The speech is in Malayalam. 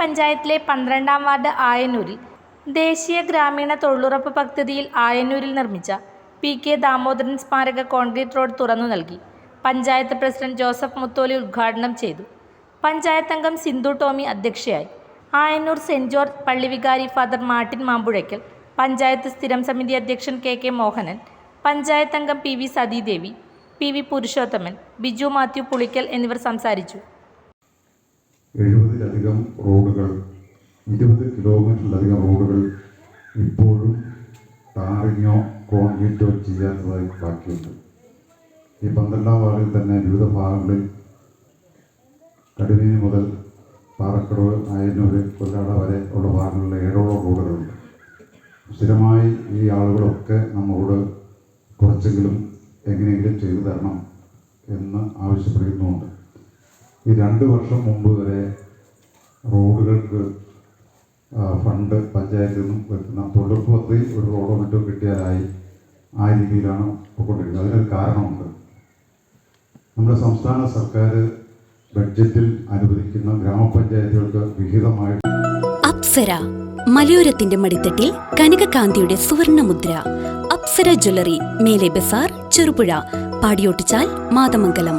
പഞ്ചായത്തിലെ പന്ത്രണ്ടാം വാർഡ് ആയന്നൂരിൽ ദേശീയ ഗ്രാമീണ തൊഴിലുറപ്പ് പദ്ധതിയിൽ ആയന്നൂരിൽ നിർമ്മിച്ച പി കെ ദാമോദരൻ സ്മാരക കോൺക്രീറ്റ് റോഡ് തുറന്നു നൽകി. പഞ്ചായത്ത് പ്രസിഡന്റ് ജോസഫ് മുത്തോലി ഉദ്ഘാടനം ചെയ്തു. പഞ്ചായത്ത് അംഗം സിന്ധു ടോമി അധ്യക്ഷയായി. ആയന്നൂർ സെന്റ് ജോർജ് പള്ളിവികാരി ഫാദർ മാർട്ടിൻ മാമ്പുഴയ്ക്കൽ പഞ്ചായത്ത് സ്ഥിരം സമിതി അധ്യക്ഷൻ കെ കെ മോഹനൻ പഞ്ചായത്ത് അംഗം P V Sathidevi P V Purushothaman Biju Mathew Pulickal എന്നിവർ സംസാരിച്ചു. എഴുപതിലധികം റോഡുകൾ ഇരുപത് കിലോമീറ്ററിലധികം റോഡുകൾ ഇപ്പോഴും ടാറിങ്ങോ കോൺക്രീറ്റോ ചെയ്യാത്തതായി ബാക്കിയുണ്ട്. ഈ പന്ത്രണ്ടാം വാർഡിൽ തന്നെ വിവിധ ഭാഗങ്ങളിൽ കടുവിനി മുതൽ പാറക്കടവ് അയനൂർ കൊല്ലാട വരെ ഉള്ള ഭാഗങ്ങളിൽ ഏഴോളം റോഡുകളുണ്ട്. സ്ഥിരമായി ഈ ആളുകളൊക്കെ നമ്മളോട് കുറച്ചെങ്കിലും എങ്ങനെയെങ്കിലും ചെയ്തു തരണം എന്ന് ആവശ്യപ്പെടുന്നുമുണ്ട്. ഈ രണ്ട് വർഷം മുമ്പ് വരെ റോഡുകൾക്ക് ഫണ്ട് പഞ്ചായത്തിൽ നിന്നും വരുന്ന തൊഴിലുറപ്പ് പദ്ധതി ഒരു റോഡോ മറ്റോ കിട്ടിയാലായി ആ രീതിയിലാണ് പോയിക്കൊണ്ടിരിക്കുന്നത് അതിനൊരു കാരണമുണ്ട്. നമ്മുടെ സംസ്ഥാന സർക്കാർ ബഡ്ജറ്റിൽ അനുവദിക്കുന്ന ഗ്രാമപഞ്ചായത്തുകൾക്ക് വിഹിതമായിട്ട് അപ്സര മലയോരത്തിന്റെ മടിത്തട്ടിൽ കനകകാന്തിയുടെ സുവർണമുദ്ര. അപ്സര ജ്വല്ലറി മേലെ ബസാർ ചെറുപുഴ പാടിയോട്ടിച്ചാൽ മാതമംഗലം.